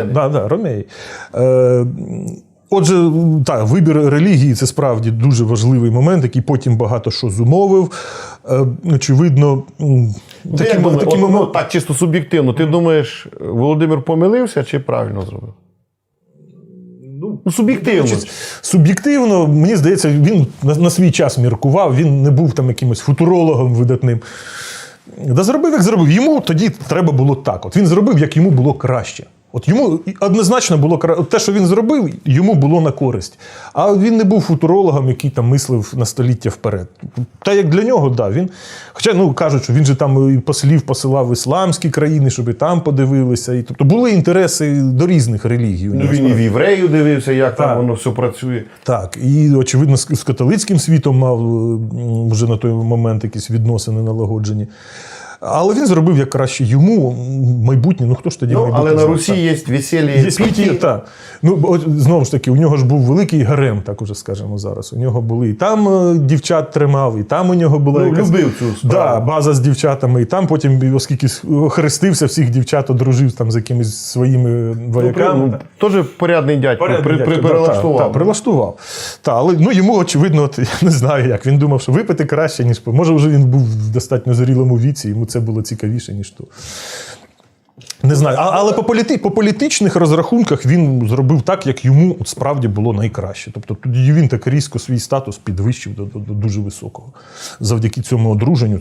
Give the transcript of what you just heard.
римляни. Да, да, ромеї. Е, Отже, так, вибір релігії це справді дуже важливий момент, який потім багато що зумовив. Е, Очевидно, такі, як думаєш, такі от, ну, моменти. так чисто суб'єктивно. Ти думаєш, Володимир помилився чи правильно зробив? Ну, суб'єктивно. Значить, Суб'єктивно, мені здається, він на, на свій час міркував, він не був там якимось футурологом видатним. Да зробив, як зробив. Йому тоді треба було так. От він зробив, як йому було краще. От йому однозначно було те, що він зробив, йому було на користь. А він не був футурологом, який там мислив на століття вперед. Та як для нього, да, він. Хоча ну кажуть, що він же там і послів посилав в ісламські країни, щоб і там подивилися. І, тобто були інтереси до різних релігій. Ну, він і в єврею дивився, як Так. там воно все працює. Так, і очевидно, з, католицьким світом мав вже на той момент якісь відносини налагоджені. Але він зробив як краще йому майбутнє. Ну хто ж тоді Ну, майбутнє але на? Русі Так. є весілля Є Піті. так. Ну, от, знову ж таки, у нього ж був великий гарем, так уже скажемо зараз. У нього були і там е, дівчат тримав, і там у нього була Ну, якась любив цю справу. да, база з дівчатами, і там потім, оскільки с- хрестився, всіх дівчат одружив там з якимись своїми Ну, вояками. ну, Теж порядний дядько, при, при, Дядько, да, перелаштував. та, та, прилаштував. Та, але ну, йому, очевидно, от, я не знаю як. Він думав, що випити краще, ніж. Може, вже він був в достатньо зрілому віці, йому це було цікавіше, ніж то. Не знаю. А, але по, політи, по політичних розрахунках він зробив так, як йому от справді було найкраще. Тобто тоді він так різко свій статус підвищив до, до, до дуже високого завдяки цьому одруженню.